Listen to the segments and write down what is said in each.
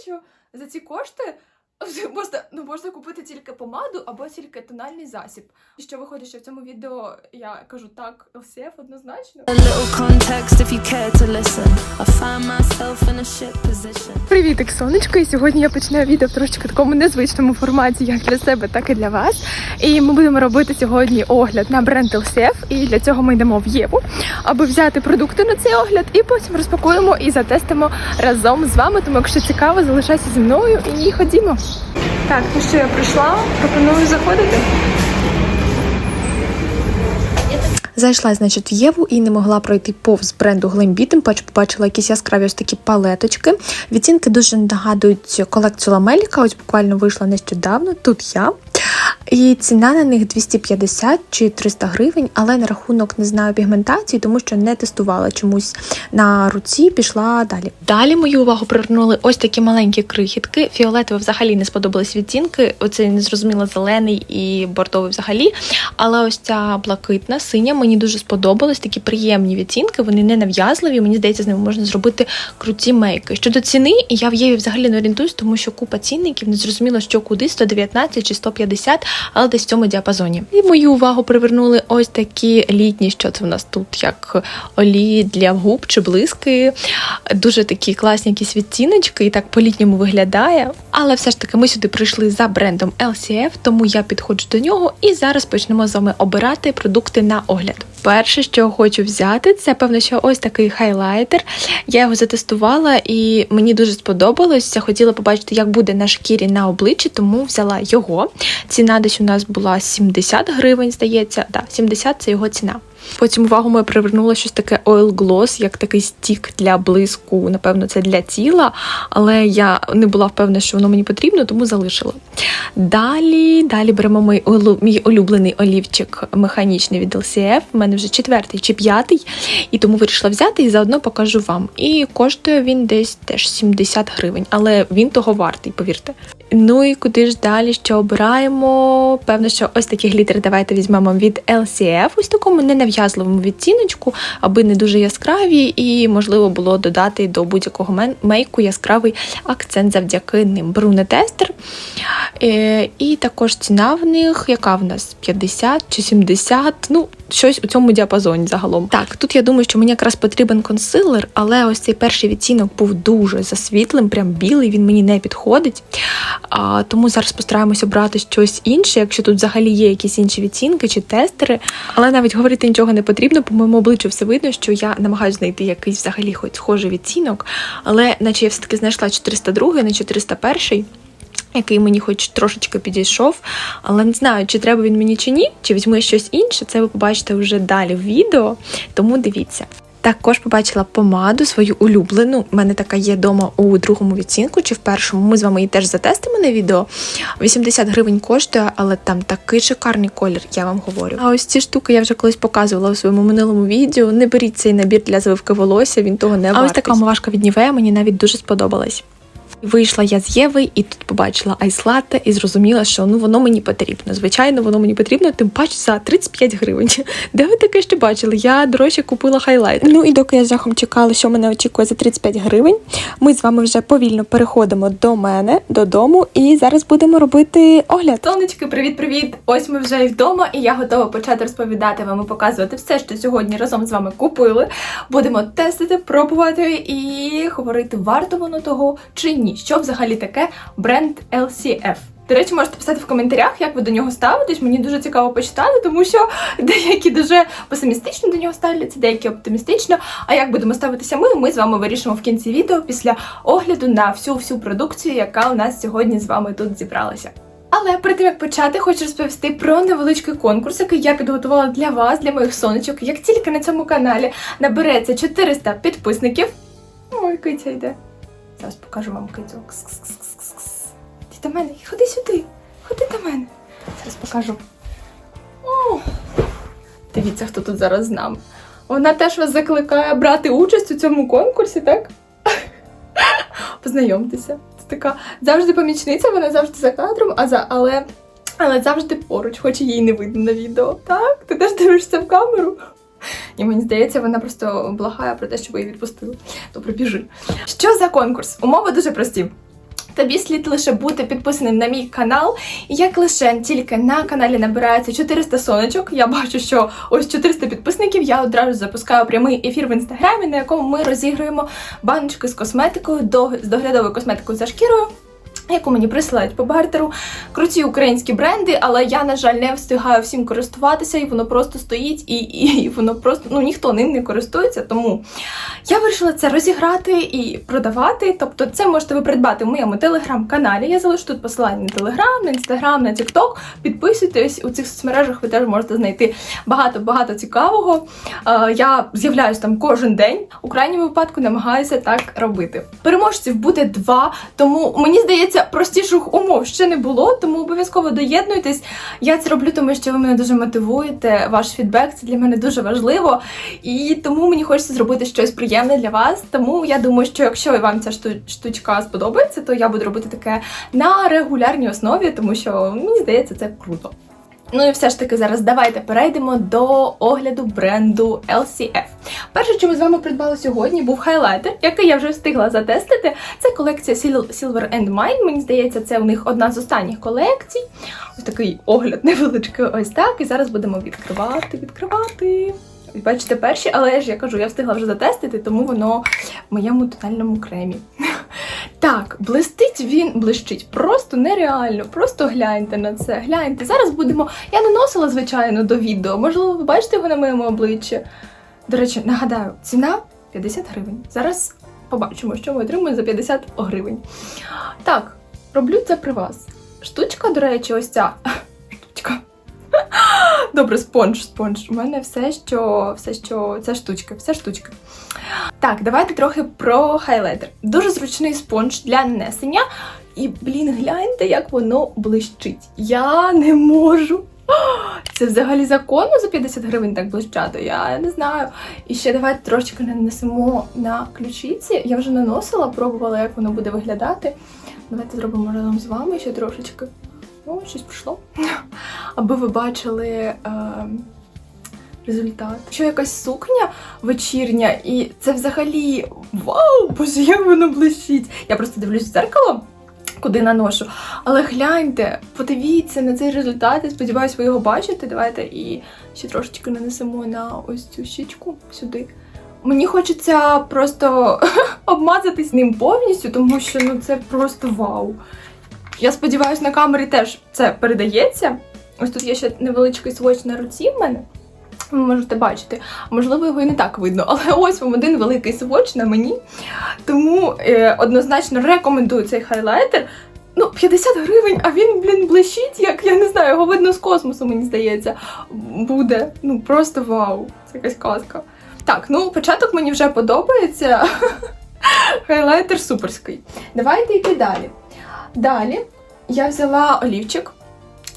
що за ці кошти можна, ну, можна купити тільки помаду або тільки тональний засіб. І що виходить, що в цьому відео я кажу так, LCF однозначно. A little context if you care to listen. I find myself in a shit position. Привіт, сонечко! І сьогодні я починаю відео в трошечки такому незвичному форматі, як для себе, так і для вас. І ми будемо робити сьогодні огляд на бренд LCF. І для цього ми йдемо в Єву, аби взяти продукти на цей огляд, і потім розпакуємо і затестимо разом з вами. Тому, якщо цікаво, залишайся зі мною і ходімо. Так, ну що я прийшла, пропоную заходити. Зайшла, значить, в Єву і не могла пройти повз бренду Glambi, тим побачила якісь яскраві ось такі палеточки. Відцінки дуже нагадують колекцію Ламеліка, ось буквально вийшла нещодавно. Тут я. І ціна на них 250 чи 300 гривень, але на рахунок не знаю пігментації, тому що не тестувала чомусь на руці, пішла далі. Далі мою увагу привернули ось такі маленькі крихітки. Фіолетові взагалі не сподобались відтінки. Оцей незрозуміло зелений і бордовий взагалі. Але ось ця блакитна, синя мені дуже сподобалась. Такі приємні відтінки, вони не нав'язливі. Мені здається, з ними можна зробити круті мейки. Щодо ціни, я в Єві взагалі не орієнтуюсь, тому що купа цінників не зрозуміло, що куди 119 чи 150, але десь в цьому діапазоні. І мою увагу привернули ось такі літні, що це в нас тут, як олії для губ чи блиски. Дуже такі класні якісь відтіночки, і так по-літньому виглядає. Але все ж таки ми сюди прийшли за брендом LCF, тому я підходжу до нього і зараз почнемо з вами обирати продукти на огляд. Перше, що хочу взяти, це певно, що ось такий хайлайтер. Я його затестувала і мені дуже сподобалось. Хотіла побачити, як буде на шкірі на обличчі, тому взяла його. Ціна десь у нас була 70 гривень, здається. Да, 70 це його ціна. Потім увагу моя привернуло щось таке Oil Gloss, як такий стік для блиску. Напевно, це для тіла, але я не була впевнена, що воно мені потрібно, тому залишила. Далі, далі беремо мій, мій улюблений олівчик механічний від LCF. У мене вже четвертий чи п'ятий, і тому вирішила взяти і заодно покажу вам. І коштує він десь теж 70 гривень, але він того вартий, повірте. Ну і куди ж далі що обираємо? Певно, що ось такі глітери давайте візьмемо від LCF, ось такому ненав'язливому відтіночку, аби не дуже яскраві, і можливо було додати до будь-якого мейку яскравий акцент завдяки ним. Брунетестер. Е, і також ціна в них, яка в нас 50 чи 70, ну щось у цьому діапазоні загалом. Так, тут я думаю, що мені якраз потрібен консилер, але ось цей перший відтінок був дуже засвітлим, прям білий, він мені не підходить. А, тому зараз постараємося брати щось інше, якщо тут взагалі є якісь інші відцінки чи тестери. Але навіть говорити нічого не потрібно, по моєму обличчю все видно, що я намагаюся знайти якийсь взагалі хоч схожий відцінок, але наче я все-таки знайшла 402, не 401 який мені хоч трошечки підійшов, але не знаю, чи треба він мені чи ні, чи візьму я щось інше. Це ви побачите вже далі в відео, тому дивіться. Також побачила помаду свою улюблену. У мене така є вдома у другому відцінку чи в першому. Ми з вами її теж затестимо на відео. 80 гривень коштує, але там такий шикарний колір, я вам говорю. А ось ці штуки я вже колись показувала у своєму минулому відео. Не беріть цей набір для завивки волосся, він того не вартий. А ось така омивашка від Нівея мені навіть дуже сподобалась. Вийшла я з Єви і тут побачила айслатте і зрозуміла, що ну воно мені потрібно. Звичайно, воно мені потрібно, тим паче за 35 гривень. Де ви таке ще бачили? Я дорожче купила хайлайт. Ну і доки я з жахом чекала, що мене очікує за 35 гривень, ми з вами вже повільно переходимо до мене додому, і зараз будемо робити огляд. Сонечки, привіт-привіт! Ось ми вже і вдома, і я готова почати розповідати вам і показувати все, що сьогодні разом з вами купили. Будемо тестити, пробувати і говорити, варто воно того чи ні. Що взагалі таке бренд LCF. До речі, можете писати в коментарях, як ви до нього ставитесь. Мені дуже цікаво почитати, тому що деякі дуже песимістично до нього ставляться, деякі оптимістично. А як будемо ставитися ми, ми з вами вирішимо в кінці відео після огляду на всю всю продукцію, яка у нас сьогодні з вами тут зібралася. Але перед тим як почати, хочу розповісти про невеличкий конкурс, який я підготувала для вас, для моїх сонечок. Як тільки на цьому каналі набереться 400 підписників. Ой, киця йде. Зараз покажу вам кицю. Ти до мене, ходи сюди, ходи до мене. Зараз покажу. О, дивіться, хто тут зараз з нами. Вона теж вас закликає брати участь у цьому конкурсі, так? Познайомтеся. Це така завжди помічниця, вона завжди за кадром, а за але, але завжди поруч, хоч її не видно на відео. Так? Ти теж дивишся в камеру. І мені здається, вона просто благає про те, щоб її відпустили. Добре, біжи. Що за конкурс? Умови дуже прості. Тобі слід лише бути підписаним на мій канал. Як лише тільки на каналі набирається 400 сонечок, я бачу, що ось 400 підписників, я одразу запускаю прямий ефір в інстаграмі, на якому ми розіграємо баночки з косметикою, з доглядовою косметикою за шкірою. Яку мені присилають по бартеру, круті українські бренди, але я, на жаль, не встигаю всім користуватися, і воно просто стоїть, і, і, і воно просто ну ніхто ним не користується. Тому я вирішила це розіграти і продавати. Тобто, це можете ви придбати в моєму телеграм-каналі. Я залишу тут посилання на телеграм, на інстаграм, на тікток. Підписуйтесь у цих соцмережах. Ви теж можете знайти багато багато цікавого. Е, Я з'являюсь там кожен день. У крайньому випадку намагаюся так робити. Переможців буде два, тому мені здається, простіших умов ще не було, тому обов'язково доєднуйтесь. Я це роблю, тому що ви мене дуже мотивуєте. Ваш фідбек це для мене дуже важливо. І тому мені хочеться зробити щось приємне для вас. Тому я думаю, що якщо вам ця шту- штучка сподобається, то я буду робити таке на регулярній основі, тому що мені здається, це круто. Ну і все ж таки зараз давайте перейдемо до огляду бренду LCF. Перше, що ми з вами придбали сьогодні, був хайлайтер, який я вже встигла затестити. Це колекція Silver and Mine. Мені здається, це у них одна з останніх колекцій. Ось такий огляд невеличкий, ось так. І зараз будемо відкривати, відкривати. Бачите, перші, але ж я кажу, я встигла вже затестити, тому воно в моєму тональному кремі. Так, блистить він, блищить просто нереально. Просто гляньте на це. Гляньте. Зараз будемо. Я наносила, звичайно, до відео. Можливо, ви бачите його на моєму обличчі. До речі, нагадаю, ціна 50 гривень. Зараз побачимо, що ми отримуємо за 50 гривень. Так, роблю це при вас. Штучка, до речі, ось ця. Штучка. Добре, спонж, спонж. У мене все, що все, що це штучки, все штучки. Так, давайте трохи про хайлайтер. Дуже зручний спонж для нанесення. І, блін, гляньте, як воно блищить. Я не можу. Це взагалі законно за 50 гривень так блищати? Я не знаю. І ще давайте трошки нанесемо на ключиці. Я вже наносила, пробувала, як воно буде виглядати. Давайте зробимо разом з вами ще трошечки. О, щось пішло. Аби ви бачили. Е- Результат. Що якась сукня вечірня, і це взагалі вау! Боже, як воно блищить! Я просто дивлюсь в дзеркало, куди наношу. Але гляньте, подивіться на цей результат. Я сподіваюся, ви його бачите. Давайте і ще трошечки нанесемо на ось цю щічку сюди. Мені хочеться просто обмазатись ним повністю, тому що ну це просто вау. Я сподіваюся, на камері теж це передається. Ось тут є ще невеличкий сводч на руці в мене. Ви можете бачити. Можливо, його і не так видно, але ось вам один великий сводч на мені. Тому е, однозначно рекомендую цей хайлайтер. Ну, 50 гривень, а він, блін, блищить, як я не знаю, його видно з космосу, мені здається, буде. Ну, просто вау, це якась казка. Так, ну початок мені вже подобається. Хайлайтер суперський. Давайте йти далі. Далі я взяла олівчик.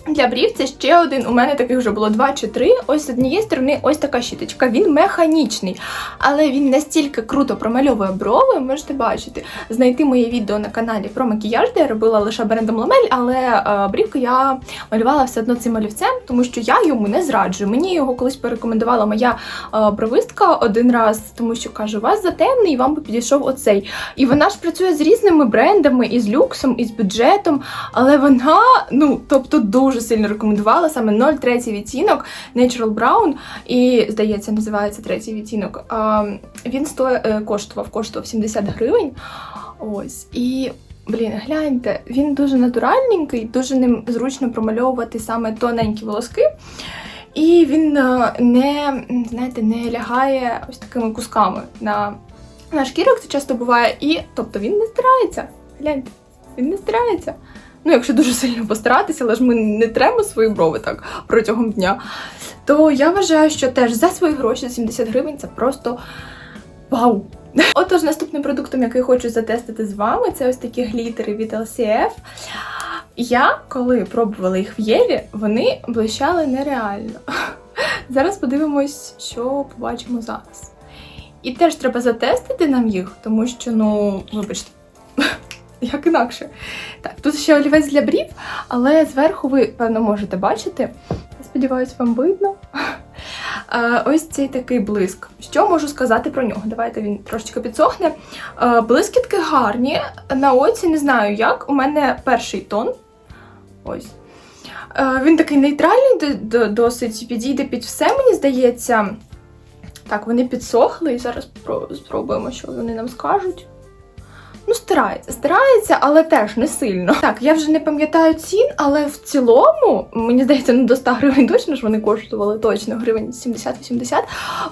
Для брів це ще один. У мене таких вже було два чи три. Ось з однієї сторони, ось така щіточка. Він механічний, але він настільки круто промальовує брови. Можете бачити, знайти моє відео на каналі про макіяж, де я робила лише брендом ламель, але е, брівку я малювала все одно цим олівцем, тому що я йому не зраджую. Мені його колись порекомендувала моя е, бровистка один раз, тому що каже, у вас затемний, і вам би підійшов оцей. І вона ж працює з різними брендами, і з люксом, і з бюджетом, але вона, ну тобто, дуже сильно рекомендувала саме 03 відтінок Natural Brown, і здається, називається третій відтінок. Він сто, е, коштував коштував 70 гривень. Ось і. Блін, гляньте, він дуже натуральненький, дуже ним зручно промальовувати саме тоненькі волоски. І він е, не, знаєте, не лягає ось такими кусками на, на шкірок. Це часто буває. І тобто він не стирається. Гляньте, він не стирається. Ну, якщо дуже сильно постаратися, але ж ми не тремо свої брови так протягом дня. То я вважаю, що теж за свої гроші 70 гривень це просто вау! Отож, наступним продуктом, який хочу затестити з вами, це ось такі глітери від LCF. Я, коли пробувала їх в Єві, вони блищали нереально. Зараз подивимось, що побачимо зараз. І теж треба затестити нам їх, тому що, ну, вибачте, як інакше. Так, тут ще олівець для брів, але зверху ви, певно, можете бачити. Я сподіваюся, вам видно. Е, ось цей такий блиск. Що можу сказати про нього? Давайте він трошечки підсохне. Е, блискітки гарні. На оці не знаю як. У мене перший тон. Ось. Е, він такий нейтральний, досить підійде під все, мені здається. Так, вони підсохли і зараз спробуємо, що вони нам скажуть. Ну, старається, старається, але теж не сильно. Так, я вже не пам'ятаю цін, але в цілому, мені здається, ну до 100 гривень точно ж вони коштували точно гривень 70-80.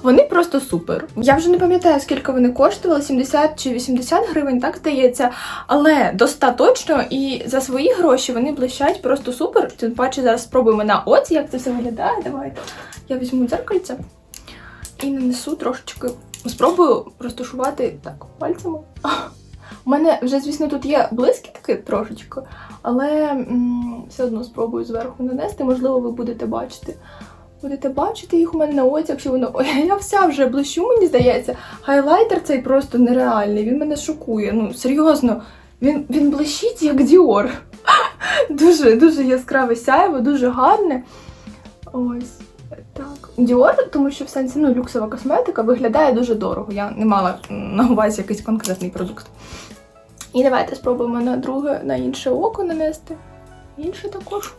Вони просто супер. Я вже не пам'ятаю, скільки вони коштували, 70 чи 80 гривень, так здається. Але до 100 точно, і за свої гроші вони блищать просто супер. Тим паче зараз спробуємо на оці, як це все виглядає. Давайте. Я візьму дзеркальце і нанесу трошечки. Спробую розташувати так пальцями. У мене вже, звісно, тут є блискітки трошечки, але все одно спробую зверху нанести. Можливо, ви будете бачити. Будете бачити їх у мене на оці, якщо воно. Я вся вже блищу, мені здається. Хайлайтер цей просто нереальний. Він мене шокує. Ну, серйозно, він, він блищить як Діор. Дуже, дуже яскраве сяйво, дуже гарне. Ось. Так, Dior, тому що в сенсі ну, люксова косметика виглядає дуже дорого. Я не мала на увазі якийсь конкретний продукт. І давайте спробуємо на друге, на інше око нанести. Інше також.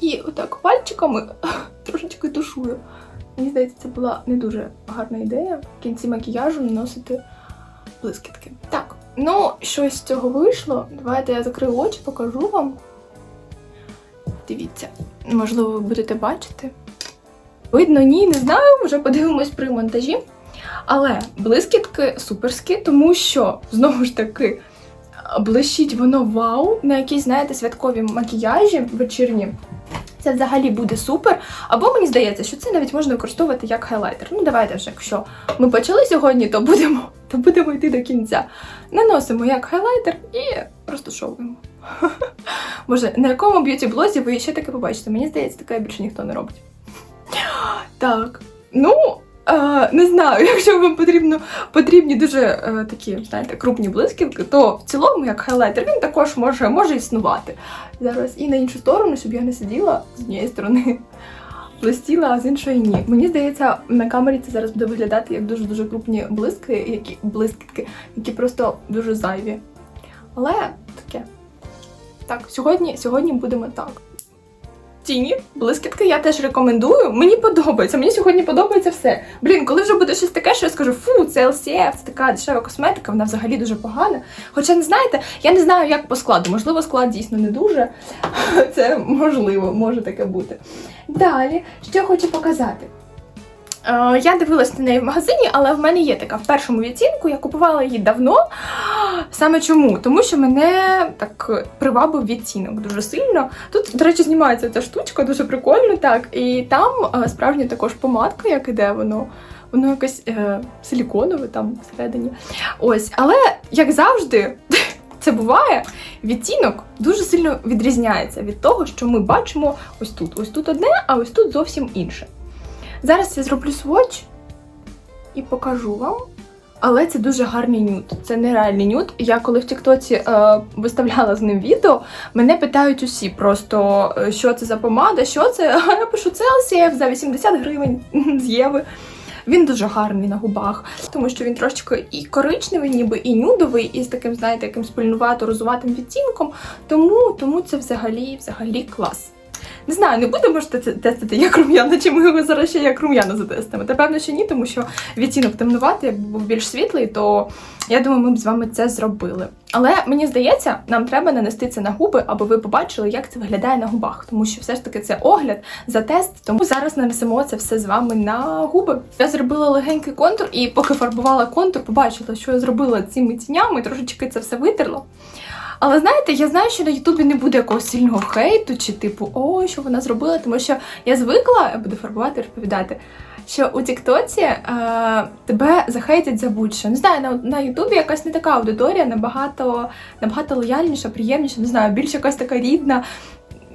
І отак пальчиками трошечки тушую. Мені здається, це була не дуже гарна ідея в кінці макіяжу наносити блискітки. Так, ну щось з цього вийшло. Давайте я закрию очі, покажу вам. Дивіться, можливо, ви будете бачити. Видно, ні, не знаю, вже подивимось при монтажі. Але блискітки суперські, тому що, знову ж таки, блищить воно вау на якісь, знаєте, святкові макіяжі вечірні. Це взагалі буде супер. Або мені здається, що це навіть можна використовувати як хайлайтер. Ну, давайте вже, якщо ми почали сьогодні, то будемо, то будемо йти до кінця. Наносимо як хайлайтер і розташовуємо. Може, на якому б'юті-блозі ви ще таке побачите? Мені здається, таке більше ніхто не робить. Так, ну. Не знаю, якщо вам потрібно потрібні дуже е, такі, знаєте, крупні блискітки, то в цілому, як хайлайтер, він також може, може існувати. Зараз і на іншу сторону, щоб я не сиділа з однієї сторони, блистіла, а з іншої ні. Мені здається, на камері це зараз буде виглядати як дуже дуже крупні блиски, які блискітки, які просто дуже зайві. Але таке. Так, сьогодні, сьогодні будемо так. Тіні, блискітки я теж рекомендую. Мені подобається. Мені сьогодні подобається все. Блін, коли вже буде щось таке, що я скажу, фу, це LCF, це така дешева косметика, вона взагалі дуже погана. Хоча не знаєте, я не знаю, як по складу. Можливо, склад дійсно не дуже. Це можливо, може таке бути. Далі, що хочу показати. Е, Я дивилась на неї в магазині, але в мене є така в першому відтінку. Я купувала її давно. Саме чому? Тому що мене так привабив відтінок дуже сильно. Тут, до речі, знімається ця штучка, дуже прикольно, так. І там е, справжня також помадка, як іде, воно. Воно якесь е, силіконове там всередині. Ось, але як завжди, це буває, відтінок дуже сильно відрізняється від того, що ми бачимо ось тут. Ось тут одне, а ось тут зовсім інше. Зараз я зроблю сводч і покажу вам. Але це дуже гарний нюд. Це нереальний нюд. Я коли в Тіктоці е, виставляла з ним відео, мене питають усі просто, е, що це за помада, що це. А я пишу, це LCF за 80 гривень з Єви. Він дуже гарний на губах, тому що він трошечки і коричневий, ніби і нюдовий, і з таким, знаєте, якимсь пильнувато-розуватим відтінком. Тому, тому це взагалі, взагалі клас. Не знаю, не будемо ж те- тестити як рум'яна, чи ми його зараз ще як рум'яна затестимо. Та певно, що ні, тому що відтінок темнуватий, якби був більш світлий, то я думаю, ми б з вами це зробили. Але мені здається, нам треба нанести це на губи, аби ви побачили, як це виглядає на губах, тому що все ж таки це огляд за тест. Тому зараз нанесемо це все з вами на губи. Я зробила легенький контур, і поки фарбувала контур, побачила, що я зробила цими тінями, трошечки це все витерла. Але знаєте, я знаю, що на Ютубі не буде якогось сильного хейту, чи типу, о, що вона зробила, тому що я звикла, я буду фарбувати, розповідати, що у Тіктоці е, тебе захейтять за будь-що. Не знаю, на, на Ютубі якась не така аудиторія, набагато, набагато лояльніша, приємніша, не знаю, більш якась така рідна.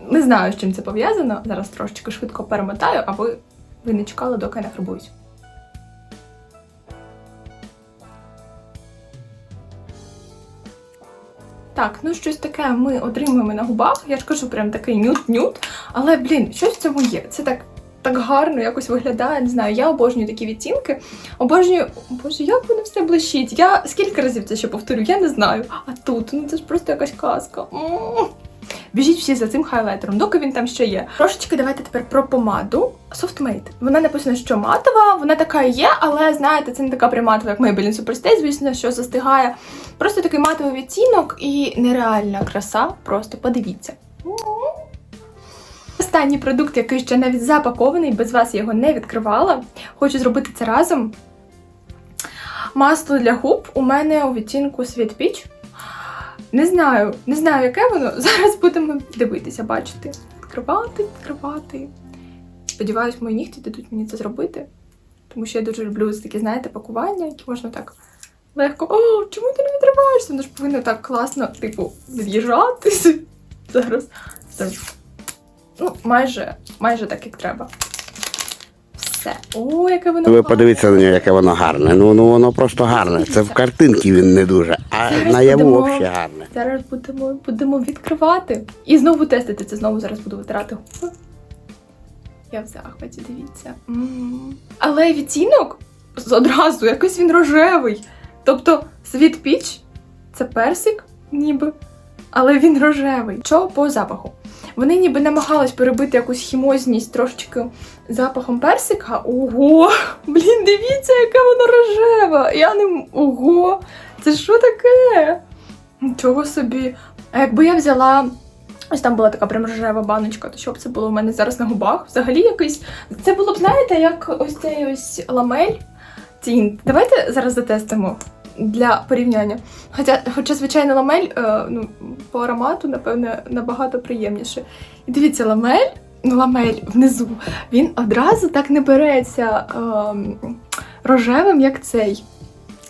Не знаю, з чим це пов'язано. Зараз трошечки швидко перемотаю, аби ви не чекали, доки я не Так, ну щось таке ми отримуємо на губах. Я ж кажу, прям такий нюд-нюд. Але, блін, щось в цьому є. Це так так гарно якось виглядає. Не знаю, я обожнюю такі відтінки. Обожнюю, боже, як воно все блищить. Я скільки разів це ще повторю, я не знаю. А тут, ну це ж просто якась казка. М. Біжіть всі за цим хайлайтером, доки він там ще є. Трошечки давайте тепер про помаду. Softmate. Вона написано, що матова, вона така є, але знаєте, це не така прям матова, як Maybelline Superstay, звісно, що застигає. Просто такий матовий відтінок і нереальна краса. Просто подивіться. Останній продукт, який ще навіть запакований, без вас я його не відкривала. Хочу зробити це разом. Масло для губ у мене у відтінку Світ Піч. Не знаю, не знаю, яке воно. Зараз будемо дивитися, бачити. Відкривати, відкривати. Сподіваюсь, мої нігті дадуть мені це зробити. Тому що я дуже люблю такі, знаєте, пакування, які можна так легко. О, чому ти не відриваєшся? Воно ж повинно так класно, типу, від'їжджатися. Зараз. Ну, майже, майже так, як треба. Все. О, яке воно. Ви подивіться на нього, яке воно гарне. Ну, ну воно просто гарне. Це в картинці він не дуже, а Зараз наяву будемо- взагалі гарне. Зараз будемо, будемо відкривати. І знову тестити це. Знову зараз буду витирати губи. Я в захваті, дивіться. М. Але відтінок одразу якось він рожевий. Тобто світ піч це персик, ніби, але він рожевий. Що по запаху? Вони ніби намагались перебити якусь хімозність трошечки запахом персика. Ого! Блін, дивіться, яке воно рожеве! Я не. Ого! Це що таке? Нічого собі. А якби я взяла. Ось там була така прям рожева баночка, то що б це було у мене зараз на губах? Взагалі якийсь. Це було б, знаєте, як ось цей ось ламель тінт. Давайте зараз затестимо для порівняння. Хоча, хоча звичайно, ламель е, ну, по аромату, напевне, набагато приємніше. І дивіться, ламель, ну ламель внизу, він одразу так не береться ем, рожевим, як цей.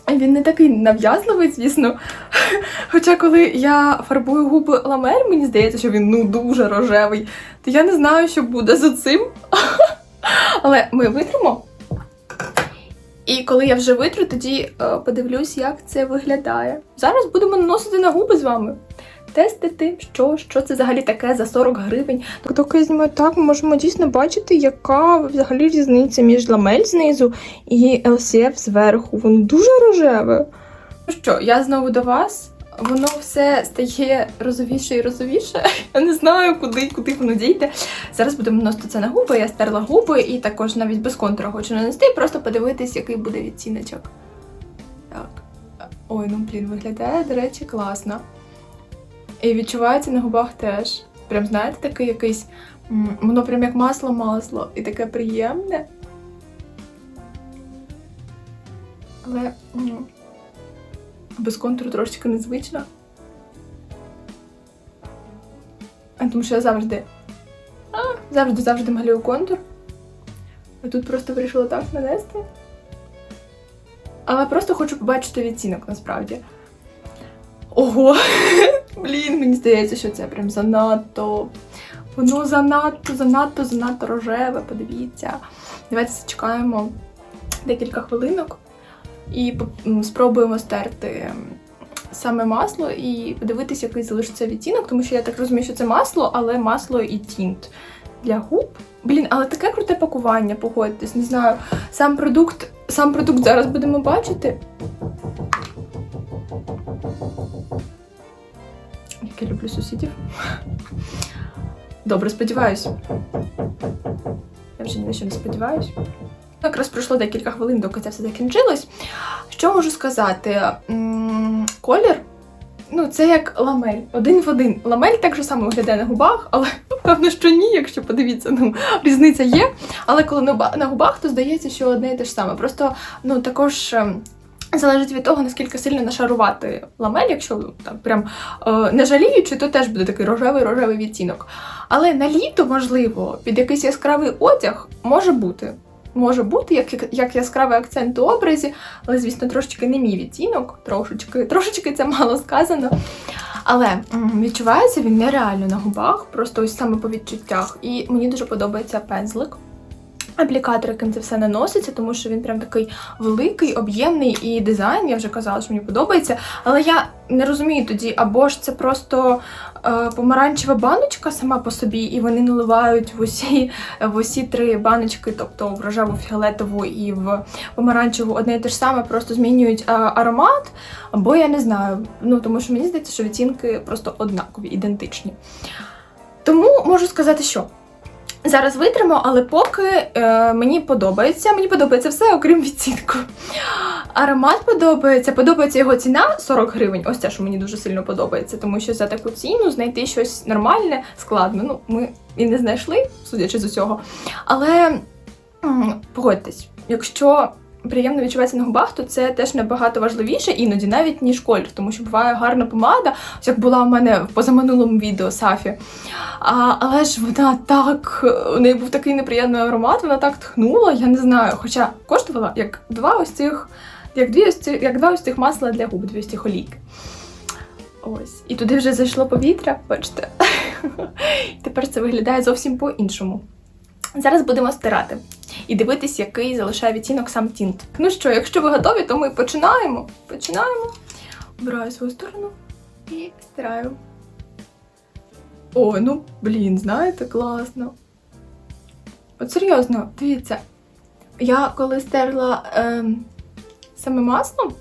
Він не такий нав'язливий, звісно. Хоча, коли я фарбую губи ламель, мені здається, що він ну дуже рожевий. То я не знаю, що буде за цим. Але ми витримо. І коли я вже витру, тоді е, подивлюсь, як це виглядає. Зараз будемо наносити на губи з вами. Тестити, що, що це взагалі таке за 40 гривень. Так, доки я знімаю так, ми можемо дійсно бачити, яка взагалі різниця між ламель знизу і LCF зверху. Воно дуже рожеве. Ну що, я знову до вас. Воно все стає розовіше і розовіше. Я не знаю, куди, куди воно дійде. Зараз будемо наносити це на губи. Я стерла губи і також навіть без контура хочу нанести, просто подивитись, який буде відтіночок. Так. Ой, ну блін, виглядає, до речі, класно. І відчувається на губах теж. Прям, знаєте, такий якийсь. Воно прям як масло-масло. І таке приємне. Але без контуру трошечки незвично. Тому що я завжди. А, завжди, завжди малюю контур. А тут просто вирішила так нанести. Але просто хочу побачити відтінок насправді. Ого! Блін, мені здається, що це прям занадто. Воно занадто, занадто, занадто рожеве, подивіться. Давайте зачекаємо декілька хвилинок і спробуємо стерти саме масло і подивитися, який залишиться відтінок, тому що я так розумію, що це масло, але масло і тінт для губ. Блін, але таке круте пакування, погодьтесь, не знаю. Сам продукт, сам продукт зараз будемо бачити. Як я люблю сусідів. Добре, сподіваюсь. Я вже на що не сподіваюсь. Якраз пройшло декілька хвилин, доки це все закінчилось. Що можу сказати? Колір. Ну, це як ламель. Один в один. Ламель так же само виглядає на губах, але певно, що ні, якщо подивіться, ну, різниця є. Але коли на губах, то здається, що одне і те ж саме. Просто ну, також ем, залежить від того, наскільки сильно нашарувати ламель, якщо там прям е, не жаліючи, то теж буде такий рожевий рожевий відтінок. Але на літо, можливо, під якийсь яскравий одяг може бути. Може бути як, як яскравий акцент у образі, але, звісно, трошечки не мій відтінок, трошечки, трошечки це мало сказано. Але відчувається він нереально на губах, просто ось саме по відчуттях. І мені дуже подобається пензлик. Аплікатор, яким це все наноситься, тому що він прям такий великий, об'ємний і дизайн, я вже казала, що мені подобається. Але я не розумію тоді, або ж це просто е, помаранчева баночка сама по собі, і вони наливають в усі, в усі три баночки, тобто в рожеву, фіолетову і в помаранчеву одне і те ж саме, просто змінюють е, аромат, або я не знаю. Ну тому що мені здається, що відтінки просто однакові, ідентичні. Тому можу сказати, що зараз витримо, але поки е, мені подобається. Мені подобається все, окрім відцінку. Аромат подобається, подобається його ціна 40 гривень. Ось це, що мені дуже сильно подобається, тому що за таку ціну знайти щось нормальне складно. Ну, ми і не знайшли, судячи з усього. Але погодьтесь, якщо приємно відчувається на губах, то це теж набагато важливіше іноді, навіть ніж колір, тому що буває гарна помада, як була у мене в позаминулому відео Сафі. А, але ж вона так, у неї був такий неприємний аромат, вона так тхнула, я не знаю. Хоча коштувала як два ось цих, як дві ось ці, як два ось цих масла для губ, дві ось цих олійки. Ось. І туди вже зайшло повітря, бачите. Тепер це виглядає зовсім по-іншому. Зараз будемо стирати і дивитись, який залишає відтінок сам тінт. Ну що, якщо ви готові, то ми починаємо. Починаємо. Обираю свою сторону і стираю. О, ну блін, знаєте, класно. От серйозно, дивіться, я коли стерла ем, саме маслом,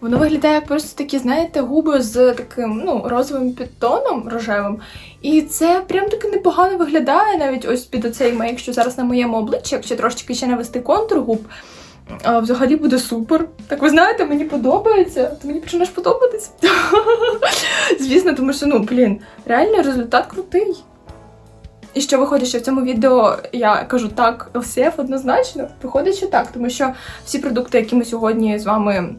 воно виглядає як просто такі, знаєте, губи з таким ну, розовим підтоном рожевим. І це прям таки непогано виглядає навіть ось під оцей, ма- якщо зараз на моєму обличчі, якщо трошечки ще навести контур губ, а, взагалі буде супер. Так ви знаєте, мені подобається. Ти мені починаєш подобатись. Звісно, тому що, ну, блін, реально результат крутий. І що виходить, що в цьому відео я кажу так, LCF однозначно. Виходить, що так, тому що всі продукти, які ми сьогодні з вами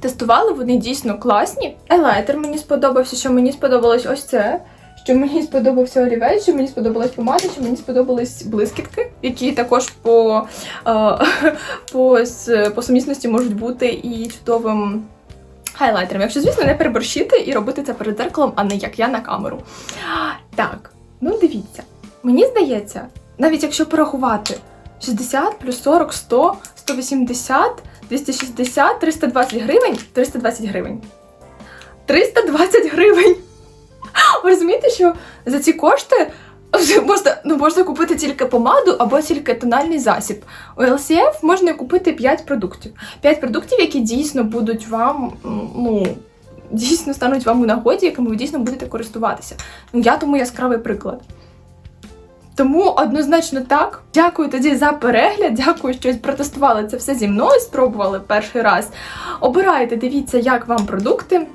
тестували, вони дійсно класні. Елайтер мені сподобався, що мені сподобалось ось це. Що мені сподобався олівець, що мені сподобалась помада, що мені сподобались блискітки, які також по, е, по, по сумісності можуть бути і чудовим хайлайтером. Якщо, звісно, не переборщити і робити це перед зеркалом, а не як я на камеру. Так, ну дивіться. Мені здається, навіть якщо порахувати 60 плюс 40, 100, 180, 260, 320 гривень, 320 гривень. 320 гривень! Ви розумієте, що за ці кошти можна, ну, можна купити тільки помаду або тільки тональний засіб. У LCF можна купити 5 продуктів. 5 продуктів, які дійсно будуть вам, ну, дійсно стануть вам у нагоді, якими ви дійсно будете користуватися. Ну, я тому яскравий приклад. Тому однозначно так. Дякую тоді за перегляд. Дякую, що протестували це все зі мною, спробували перший раз. Обирайте, дивіться, як вам продукти.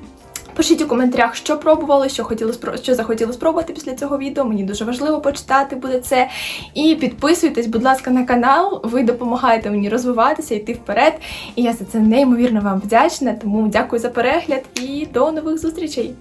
Пишіть у коментарях, що пробували, що хотіли що захотіли спробувати після цього відео. Мені дуже важливо почитати буде це. І підписуйтесь, будь ласка, на канал. Ви допомагаєте мені розвиватися, йти вперед. І я за це неймовірно вам вдячна. Тому дякую за перегляд і до нових зустрічей!